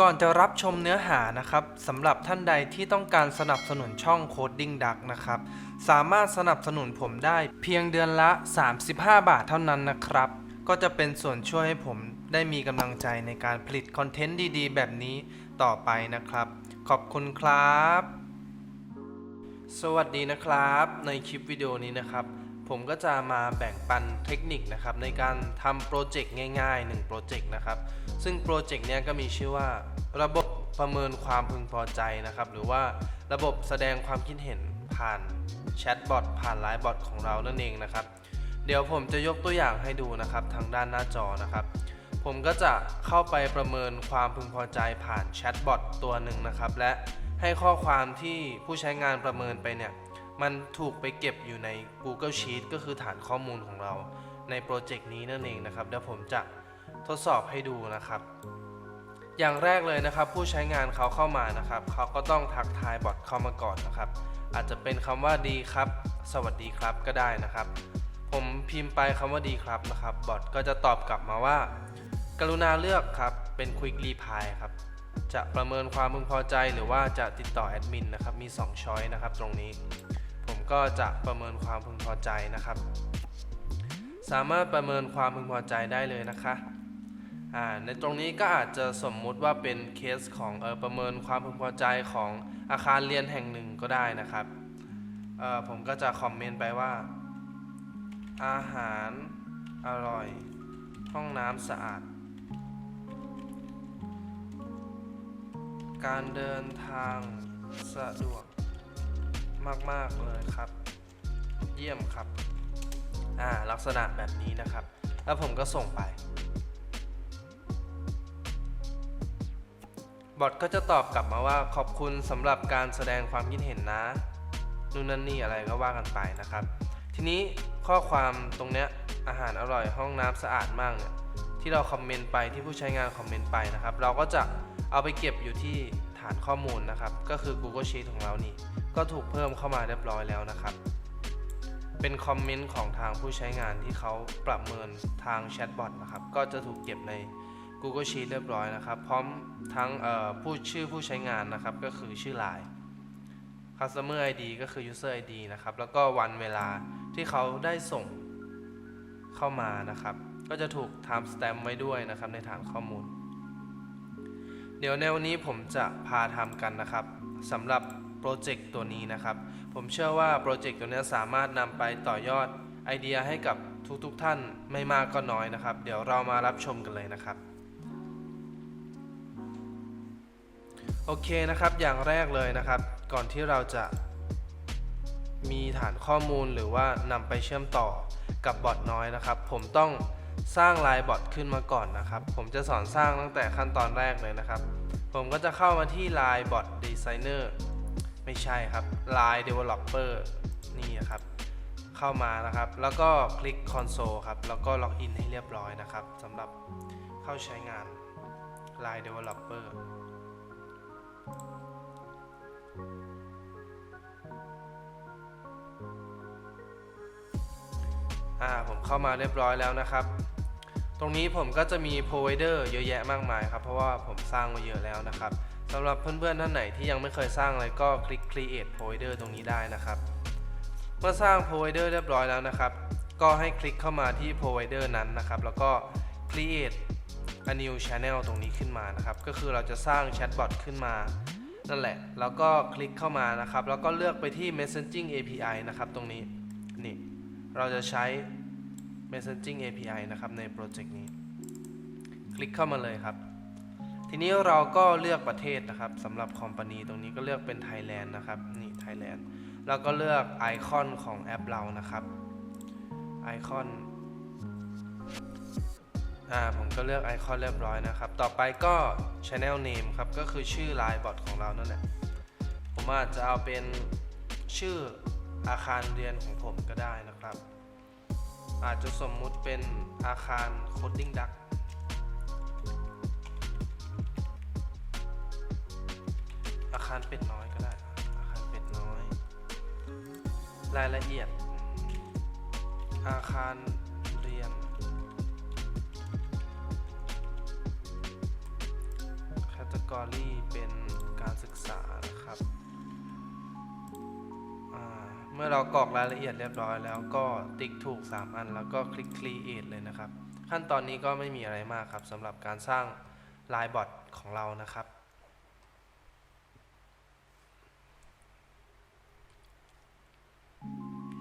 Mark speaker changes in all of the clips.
Speaker 1: ก่อนจะรับชมเนื้อหานะครับสำหรับท่านใดที่ต้องการสนับสนุนช่อง Coding Duck นะครับ สามารถสนับสนุนผมได้เพียงเดือนละ 35 บาทเท่านั้นนะครับ ก็จะเป็นส่วนช่วยให้ผมได้มีกำลังใจในการผลิตคอนเทนต์ดีๆ แบบนี้ต่อไปนะครับ ขอบคุณครับ สวัสดีนะครับ ในคลิปวิดีโอนี้นะครับ ผมก็จะมาแบ่งปันเทคนิคนะครับในการทำโปรเจกต์ง่ายๆ1โปรเจกต์นะครับ ซึ่งโปรเจกต์เนี้ยก็มีชื่อว่า ระบบประเมินความพึงพอใจนะครับ หรือว่าระบบแสดงความคิดเห็นผ่านแชทบอทผ่านไลน์บอทของเรานั่นเองนะครับ เดี๋ยวผมจะยกตัวอย่างให้ดูนะครับ ทางด้านหน้าจอนะครับ ผมก็จะเข้าไปประเมินความพึงพอใจผ่านแชทบอทตัวหนึ่งนะครับ และให้ข้อความที่ผู้ใช้งานประเมินไปเนี่ย มันถูกไปเก็บอยู่ใน Google Sheet ก็คือฐานข้อมูลของเราในโปรเจกต์นี้นั่นเองนะครับเดี๋ยวผมจะทดสอบให้ดูนะครับ อย่างแรกเลยนะครับ ผู้ใช้งานเขาเข้ามานะครับ เขาก็ต้องทักทายบอทเข้ามาก่อนนะครับ อาจจะเป็นคำว่าดีครับ สวัสดีครับก็ได้นะครับ ผมพิมพ์ไปคำว่าดีครับนะครับ บอทก็จะตอบกลับมาว่า กรุณาเลือกครับ เป็น Quick Reply ครับ จะประเมินความพึงพอใจหรือว่าจะติดต่อแอดมินนะครับ มี 2 ช้อยนะครับตรงนี้ ก็จะประเมินความพึงพอใจนะครับ สามารถประเมินความพึงพอใจได้เลยนะคะในตรงนี้ก็อาจจะสมมุติว่าเป็นเคสของออประเมินความพึงพอใจของอาคารเรียนแห่งหนึ่งก็ได้นะครับผมก็จะคอมเมนต์ไปว่า อาหารอร่อย ห้องน้ำสะอาด การเดินทางสะดวก มาก ๆ เลยครับ เยี่ยมครับ อ่า ลักษณะแบบนี้นะครับ แล้วผมก็ส่งไป บอทก็จะตอบกลับมาว่าขอบคุณสำหรับการแสดงความคิดเห็นนะ นู่นนั่นนี่อะไรก็ว่ากันไปนะครับ ทีนี้ข้อความตรงเนี้ยอาหารอร่อยห้องน้ำสะอาดมากเนี่ยที่เราคอมเมนต์ไปที่ผู้ใช้งานคอมเมนต์ไปนะครับ เราก็จะเอาไปเก็บอยู่ที่านข้อมูลนะครับ ก็คือ Google Sheet ของเรานี่ ก็ถูกเพิ่มเข้ามาเรียบร้อยแล้วนะครับ เป็นคอมเมนต์ของทางผู้ใช้งานที่เขาประเมินทางแชทบอทนะครับ ก็จะถูกเก็บใน Google Sheet เรียบร้อยนะครับ พร้อมทั้งผู้ชื่อผู้ใช้งานนะครับ ก็คือชื่อ Line Customer ID ก็คือ User ID นะครับ แล้วก็วันเวลาที่เขาได้ส่งเข้ามานะครับ ก็จะถูก time stamp ไว้ด้วยนะครับในฐานข้อมูล ดี๋ยวในวันนี้ผมจะพาทำกันนะครับสำหรับโปรเจกต์ตัวนี้นะครับ ผมเชื่อว่าโปรเจกต์ตัวนี้สามารถนำไปต่อยอดไอเดียให้กับทุกๆทท่านไม่มากก็น้อยนะครับ เดี๋ยวเรามารับชมกันเลยนะครับโอเคนะครับ อย่างแรกเลยนะครับ ก่อนที่เราจะมีฐานข้อมูลหรือว่านำไปเชื่อมต่อกับบอทน้อยนะครับ ผมต้อง สร้างไลน์บอทขึ้นมาก่อนนะครับ ผมจะสอนสร้างตั้งแต่ขั้นตอนแรกเลยนะครับ ผมก็จะเข้ามาที่ Line Bot Designer ไม่ใช่ครับ Line Developer นี่ครับ เข้ามานะครับ แล้วก็คลิก Console ครับ แล้วก็ล็อกอินให้เรียบร้อยนะครับสำหรับเข้าใช้งาน Line Developer อ่าผมเข้ามาเรียบร้อยแล้วนะครับ ตรงนี้ผมก็จะมี provider เยอะแยะมากมายครับ เพราะว่าผมสร้างมาเยอะแล้วนะครับสำหรับเพื่อนๆท่านไหนที่ยังไม่เคยสร้างเลยก็คลิก create provider ตรงนี้ได้นะครับ เมื่อสร้าง provider เรียบร้อยแล้วนะครับ ก็ให้คลิกเข้ามาที่ provider นั้นนะครับ แล้วก็ create a new channel ตรงนี้ขึ้นมานะครับ ก็คือเราจะสร้างแชทบอทขึ้นมานั่นแหละ แล้วก็คลิกเข้ามานะครับ แล้วก็เลือกไปที่ messaging API นะครับ ตรงนี้ นี่ เราจะใช้ messaging API นะครับในโปรเจกต์นี้ คลิกเข้ามาเลยครับ ทีนี้เราก็เลือกประเทศนะครับสำหรับคอมพานีตรงนี้ก็เลือกเป็น Thailand นะครับนี่ Thailand แล้วก็เลือกไอคอนของแอปเรานะครับไอคอนอ่าผมก็เลือกไอคอนเรียบร้อยนะครับ ต่อไปก็ Channel Name ครับ ก็คือชื่อ Line Bot ของเรานั่นแหละ ผมอาจจะเอาเป็นชื่ออาคารเรียนของผมก็ได้นะครับ อาจจะสมมุติเป็นอาคาร Coding Duck อาคารเป็ดน้อยก็ได้ อาคารเป็ดน้อย รายละเอียด อาคารเรียนฆาตก category เป็นการศึกษานะครับอ่า เมื่อเรากรอกรายละเอียดเรียบร้อยแล้วก็ติ๊กถูก 3 อัน แล้วก็คลิก create เลยนะครับ ขั้นตอนนี้ก็ไม่มีอะไรมากครับสำหรับการสร้างลายบอทของเรานะครับ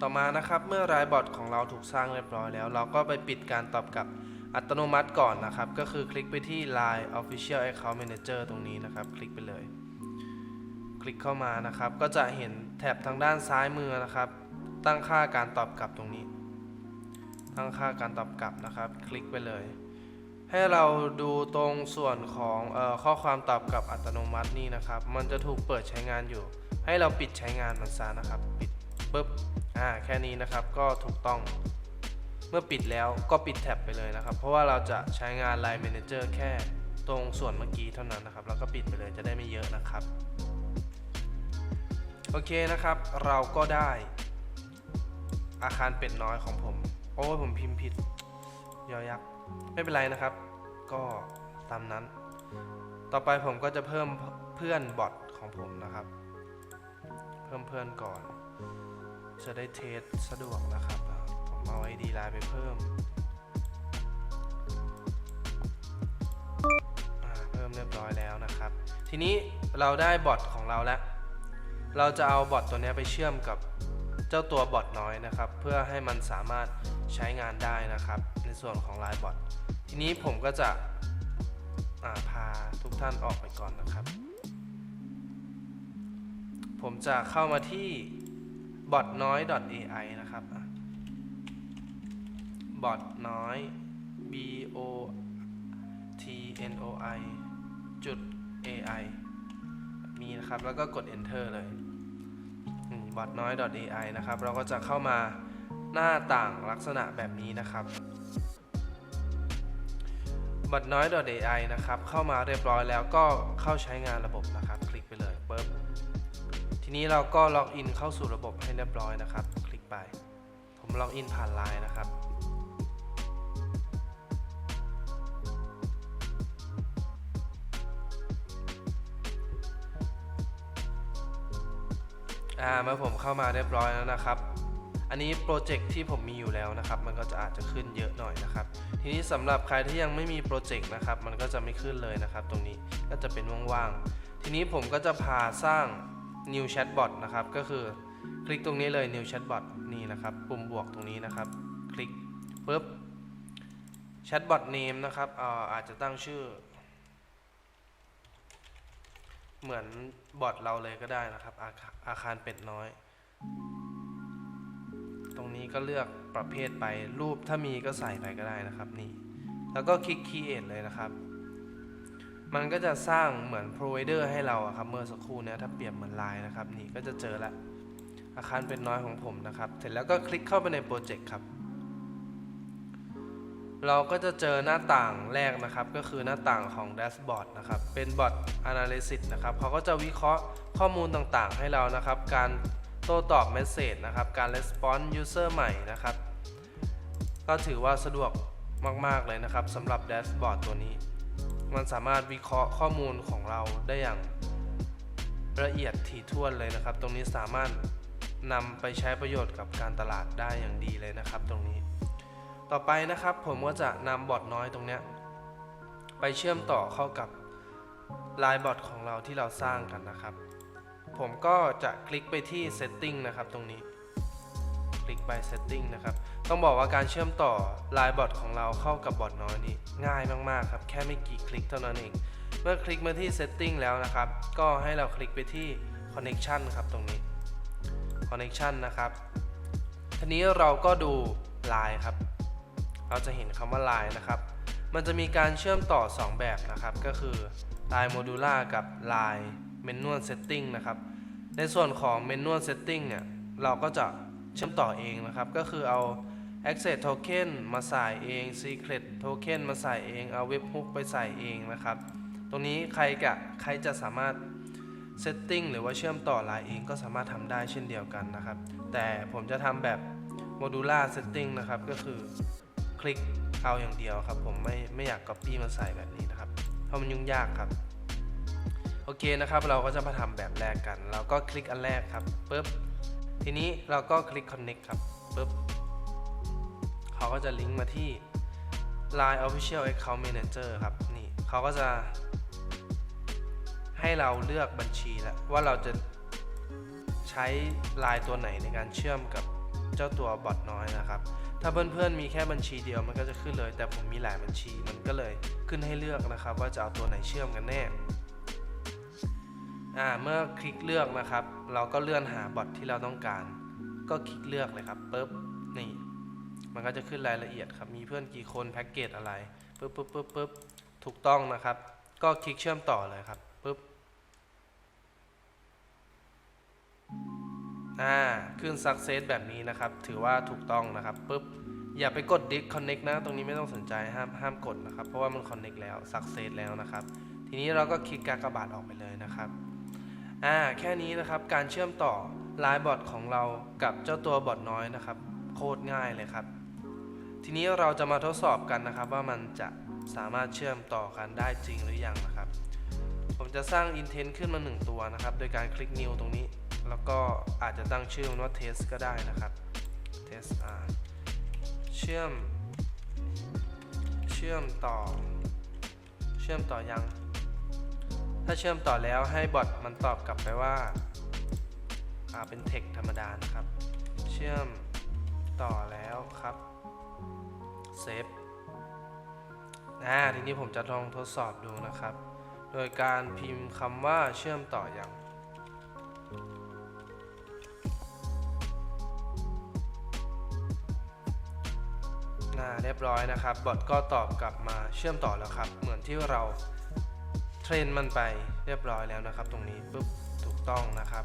Speaker 1: ต่อมานะครับเมื่อรายบอทของเราถูกสร้างเรียบร้อยแล้ว เราก็ไปปิดการตอบกลับอัตโนมัติก่อนนะครับ ก็คือคลิกไปที่ Line Official Account Manager ตรงนี้นะครับ คลิกไปเลย คลิกเข้ามานะครับ ก็จะเห็นแถบทางด้านซ้ายมือนะครับ ตั้งค่าการตอบกลับตรงนี้ ตั้งค่าการตอบกลับนะครับ คลิกไปเลย ให้เราดูตรงส่วนของออข้อความตอบกลับอัตโนมัตินี่นะครับ มันจะถูกเปิดใช้งานอยู่ ให้เราปิดใช้งานมันซะนะครับ ปิดปุ๊บอ่าแค่นี้นะครับก็ถูกต้องเมื่อปิดแล้วก็ปิดแท็บไปเลยนะครับ เพราะว่าเราจะใช้งาน Line Manager แค่ตรงส่วนเมื่อกี้เท่านั้นนะครับ แล้วก็ปิดไปเลยจะได้ไม่เยอะนะครับ โอเคนะครับ เราก็ได้อาคารเป็ดน้อยของผม โอ้ผมพิมพ์ผิดยอยักษ์ไม่เป็นไรนะครับ ก็ตามนั้น ต่อไปผมก็จะเพิ่มเพื่อนบอทของผมนะครับ เพิ่มเพื่อนก่อน จะได้เทสสะดวกนะครับ ผมเอา ID ไลน์ไปเพิ่มเพิ่มเรียบร้อยแล้วนะครับ ทีนี้เราได้บอทของเราแล้ว เราจะเอาบอทตัวนี้ไปเชื่อมกับเจ้าตัวบอทน้อยนะครับ เพื่อให้มันสามารถใช้งานได้นะครับ ในส่วนของไลน์บอททีนี้ผมก็จะาพาทุกท่านออกไปก่อนนะครับ ผมจะเข้ามาที่บอทน้อย .ai นะครับบอทน้อย b o t n o i จุด ai แบบนี้นะครับ แล้วก็กด enter เลยบอทน้อย .ai นะครับ เราก็จะเข้ามาหน้าต่างลักษณะแบบนี้นะครับบอทน้อย .ai นะครับ เข้ามาเรียบร้อยแล้วก็เข้าใช้งานระบบนะครับ คลิกไปเลยปึ๊บทีนี้เราก็ล็อกอินเข้าสู่ระบบให้เรียบร้อยนะครับ คลิกไป ผมล็อกอินผ่านไลน์นะครับ อ่าเมื่อผมเข้ามาเรียบร้อยแล้วนะครับ อันนี้โปรเจกต์ที่ผมมีอยู่แล้วนะครับ มันก็จะอาจจะขึ้นเยอะหน่อยนะครับ ทีนี้สำหรับใครที่ยังไม่มีโปรเจกต์นะครับ มันก็จะไม่ขึ้นเลยนะครับ ตรงนี้ก็จะเป็นว่างๆ ทีนี้ผมก็จะพาสร้าง new chatbot นะครับ ก็คือคลิกตรงนี้เลย new chatbot นี่นะครับ ปุ่มบวกตรงนี้นะครับ คลิกปุ๊บ chatbot name นะครับอ่ออาจจะตั้งชื่อ เหมือนบอทเราเลยก็ได้นะครับอาคาอาคารเป็ดน้อย ตรงนี้ก็เลือกประเภทไปรูปถ้ามีก็ใส่ไปก็ได้นะครับนี่แล้วก็คลิก create เลยนะครับ มันก็จะสร้างเหมือน provider ให้เราครับเมื่อสักครู่นี้ถ้าเปรียบเหมือนไลน์นะครับ นี่ก็จะเจอละอาคารเป็นน้อยของผมนะครับ เสร็จแล้วก็คลิกเข้าไปในโปรเจกต์ครับ เราก็จะเจอหน้าต่างแรกนะครับ ก็คือหน้าต่างของ dashboard นะครับ เป็น bot analysis นะครับเขาก็จะวิเคราะห์ข้อมูลต่างๆ ให้เรานะครับ การโต้ตอบเมสเซจนะครับ การ response user ใหม่นะครับ ก็ถือว่าสะดวกมาก ๆ เลยนะครับสำหรับ dashboard ตัวนี้ มันสามารถวิเคราะห์ข้อมูลของเราได้อย่างละเอียดถี่ถ้วนเลยนะครับ ตรงนี้สามารถนำไปใช้ประโยชน์กับการตลาดได้อย่างดีเลยนะครับ ตรงนี้ ต่อไปนะครับผมก็จะนำบอทน้อยตรงเนี้ยไปเชื่อมต่อเข้ากับไลน์บอทของเราที่เราสร้างกันนะครับ ผมก็จะคลิกไปที่ setting นะครับตรงนี้ คลิกไป setting นะครับ ต้องบอกว่าการเชื่อมต่อไลน์บอทของเราเข้ากับบอทน้อยนี่ง่ายมากๆครับ แค่ไม่กี่คลิกเท่านั้นเอง เมื่อคลิกมาที่ setting แล้วนะครับ ก็ให้เราคลิกไปที่ connection ครับตรงนี้ connection นะครับ ทีนี้เราก็ดูไลน์ครับ เราจะเห็นคำว่า Line นะครับ มันจะมีการเชื่อมต่อ 2 แบบนะครับ ก็คือ Line Modular กับ Line Manual Setting นะครับ ในส่วนของ Manual Setting เนี่ย เราก็จะเชื่อมต่อเองนะครับ ก็คือเอา Access Token มาใส่เอง Secret Token มาใส่เอง เอา Webhook ไปใส่เองนะครับ ตรงนี้ใครกะใครจะสามารถ Setting หรือว่าเชื่อมต่อ Line เองก็สามารถทำได้เช่นเดียวกันนะครับ แต่ผมจะทำแบบ Modular Setting นะครับ ก็คือ คลิกเอาอย่างเดียวครับ ผมไม่ไม่อยาก Copy มาใส่แบบนี้นะครับ เพราะมันยุ่งยากครับ โอเคนะครับ เราก็จะมาทำแบบแรกกัน เราก็คลิกอันแรกครับปุ๊บทีนี้เราก็คลิก connect ครับปุ๊บเขาก็จะลิงก์มาที่ Line Official Account Manager ครับนี่เขาก็จะ ให้เราเลือกบัญชีแล้วว่าเราจะใช้ไลน์ตัวไหนในการเชื่อมกับ เจ้าตัวบอทน้อยนะครับ ถ้าเพื่อนๆมีแค่บัญชีเดียวมันก็จะขึ้นเลย แต่ผมมีหลายบัญชีมันก็เลยขึ้นให้เลือกนะครับ ว่าจะเอาตัวไหนเชื่อมกันแน่อ่าเมื่อคลิกเลือกนะครับ เราก็เลื่อนหาบอทที่เราต้องการ ก็คลิกเลือกเลยครับปุ๊บนี่มันก็จะขึ้นรายละเอียดครับ มีเพื่อนกี่คนแพ็กเกจอะไรปุ๊บปุ๊บปุ๊บปุ๊บถูกต้องนะครับ ก็คลิกเชื่อมต่อเลยครับ อ่าขึ้น success แบบนี้นะครับ ถือว่าถูกต้องนะครับปุ๊บอย่าไปกด disconnect นะ ตรงนี้ไม่ต้องสนใจห้ามห้ามกดนะครับ เพราะว่ามัน connect แล้ว success แล้วนะครับ ทีนี้เราก็คลิกกากบาทออกไปเลยนะครับอ่าแค่นี้นะครับการเชื่อมต่อไลน์บอทของเรากับเจ้าตัวบอทน้อยนะครับ โคตรง่ายเลยครับ ทีนี้เราจะมาทดสอบกันนะครับ ว่ามันจะสามารถเชื่อมต่อกันได้จริงหรือยังนะครับ ผมจะสร้าง intent ขึ้นมาหนึ่งตัวนะครับ โดยการคลิก new ตรงนี้ แล้วก็อาจจะตั้งชื่อมันว่า test ก็ได้นะครับ test r เชื่อม เชื่อมต่อ เชื่อมต่อยัง ถ้าเชื่อมต่อแล้วให้บอทมันตอบกลับไปว่าเป็น text ธรรมดานะครับ เชื่อมต่อแล้วครับ เซฟอ่าทีนี้ผมจะลองทดสอบดูนะครับ โดยการพิมพ์คำว่าเชื่อมต่ออยัง รียบร้อยนะครับ บอทก็ตอบกลับมาเชื่อมต่อแล้วครับ เหมือนที่เราเทรนมันไปเรียบร้อยแล้วนะครับ ตรงนี้ปุ๊บถูกต้องนะครับ